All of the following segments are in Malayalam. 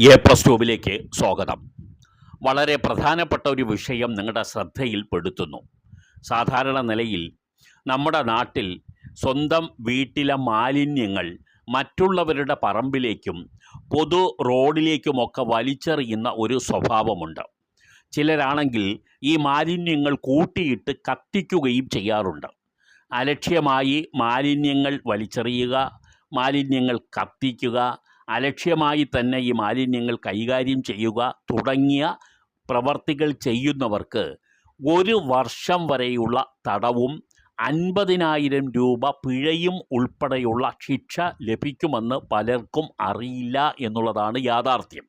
എ പ്ലസ് ട്യൂബിലേക്ക് സ്വാഗതം. വളരെ പ്രധാനപ്പെട്ട ഒരു വിഷയം നിങ്ങളുടെ ശ്രദ്ധയിൽപ്പെടുത്തുന്നു. സാധാരണ നിലയിൽ നമ്മുടെ നാട്ടിൽ സ്വന്തം വീട്ടിലെ മാലിന്യങ്ങൾ മറ്റുള്ളവരുടെ പറമ്പിലേക്കും പൊതു റോഡിലേക്കുമൊക്കെ വലിച്ചെറിയുന്ന ഒരു സ്വഭാവമുണ്ട്. ചിലരാണെങ്കിൽ ഈ മാലിന്യങ്ങൾ കൂട്ടിയിട്ട് കത്തിക്കുകയും ചെയ്യാറുണ്ട്. അലക്ഷ്യമായി മാലിന്യങ്ങൾ വലിച്ചെറിയുക മാലിന്യങ്ങൾ കത്തിക്കുക അലക്ഷ്യമായി തന്നെ ഈ മാലിന്യങ്ങൾ കൈകാര്യം ചെയ്യുക തുടങ്ങിയ പ്രവർത്തികൾ ചെയ്യുന്നവർക്ക് ഒരു വർഷം വരെയുള്ള തടവും അൻപതിനായിരം രൂപ പിഴയും ഉൾപ്പെടെയുള്ള ശിക്ഷ ലഭിക്കുമെന്ന് പലർക്കും അറിയില്ല എന്നുള്ളതാണ് യാഥാർത്ഥ്യം.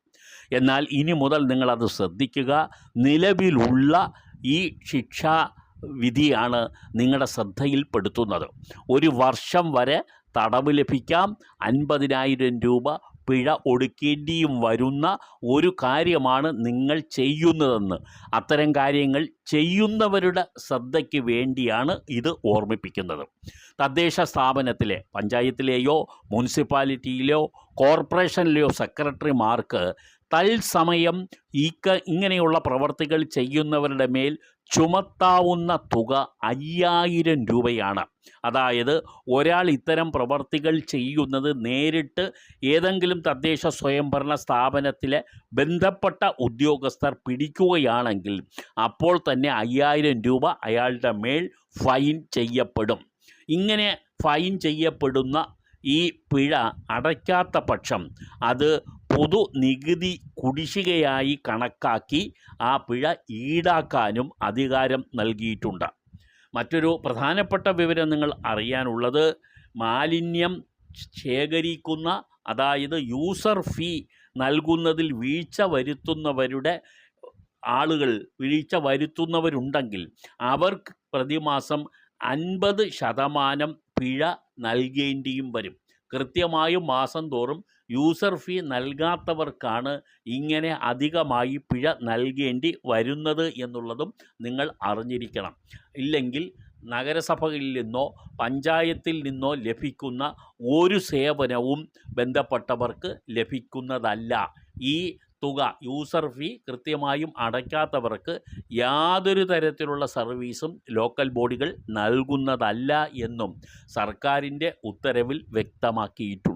എന്നാൽ ഇനി മുതൽ നിങ്ങളത് ശ്രദ്ധിക്കുക. നിലവിലുള്ള ഈ ശിക്ഷാ വിധിയാണ് നിങ്ങളുടെ ശ്രദ്ധയിൽപ്പെടുത്തുന്നത്. ഒരു വർഷം വരെ തടവ് ലഭിക്കാം. അൻപതിനായിരം രൂപ പിഴ ഒടുക്കേണ്ടിയും വരുന്ന ഒരു കാര്യമാണ് നിങ്ങൾ ചെയ്യുന്നതെന്ന്. അത്തരം കാര്യങ്ങൾ ചെയ്യുന്നവരുടെ ശ്രദ്ധയ്ക്ക് വേണ്ടിയാണ് ഇത് ഓർമ്മിപ്പിക്കുന്നത്. തദ്ദേശ സ്ഥാപനത്തിലെ പഞ്ചായത്തിലെയോ മുനിസിപ്പാലിറ്റിയിലെയോ കോർപ്പറേഷനിലെയോ സെക്രട്ടറിമാർക്ക് തത്സമയം ഈ ക- ഇങ്ങനെയുള്ള പ്രവർത്തികൾ ചെയ്യുന്നവരുടെ മേൽ ചുമത്താവുന്ന തുക അയ്യായിരം രൂപയാണ്. അതായത് ഒരാൾ ഇത്തരം പ്രവർത്തികൾ ചെയ്യുന്നത് നേരിട്ട് ഏതെങ്കിലും തദ്ദേശ സ്വയംഭരണ സ്ഥാപനത്തിലെ ബന്ധപ്പെട്ട ഉദ്യോഗസ്ഥർ പിടിക്കുകയാണെങ്കിൽ അപ്പോൾ തന്നെ അയ്യായിരം രൂപ അയാളുടെ മേൽ ഫൈൻ ചെയ്യപ്പെടും. ഇങ്ങനെ ഫൈൻ ചെയ്യപ്പെടുന്ന ഈ പിഴ അടയ്ക്കാത്ത പക്ഷം അത് പൊതു നികുതി കുടിശ്ശികയായി കണക്കാക്കി ആ പിഴ ഈടാക്കാനും അധികാരം നൽകിയിട്ടുണ്ട്. മറ്റൊരു പ്രധാനപ്പെട്ട വിവരം നിങ്ങൾ അറിയാനുള്ളത് മാലിന്യം ശേഖരിക്കുന്ന അതായത് യൂസർ ഫീ നൽകുന്നതിൽ വീഴ്ച വരുത്തുന്നവരുടെ ആളുകൾ വീഴ്ച വരുത്തുന്നവരുണ്ടെങ്കിൽ അവർക്ക് പ്രതിമാസം അൻപത് ശതമാനം പിഴ നൽകേണ്ടിയും വരും. കൃത്യമായും മാസം തോറും യൂസർ ഫീ നൽകാത്തവർക്കാണ് ഇങ്ങനെ അധികമായി പിഴ നൽകേണ്ടി വരുന്നത് എന്നുള്ളതും നിങ്ങൾ അറിഞ്ഞിരിക്കണം. ഇല്ലെങ്കിൽ നഗരസഭകളിൽ നിന്നോ പഞ്ചായത്തിൽ നിന്നോ ലഭിക്കുന്ന ഒരു സേവനവും ബന്ധപ്പെട്ടവർക്ക് ലഭിക്കുന്നതല്ല. ഈ തുക യൂസർ ഫീ കൃത്യമായും അടയ്ക്കാത്തവർക്ക് യാതൊരു തരത്തിലുള്ള സർവീസും ലോക്കൽ ബോഡികൾ നൽകുന്നതല്ല എന്നും സർക്കാരിന്റെ ഉത്തരവിൽ വ്യക്തമാക്കിയിട്ടുണ്ട്.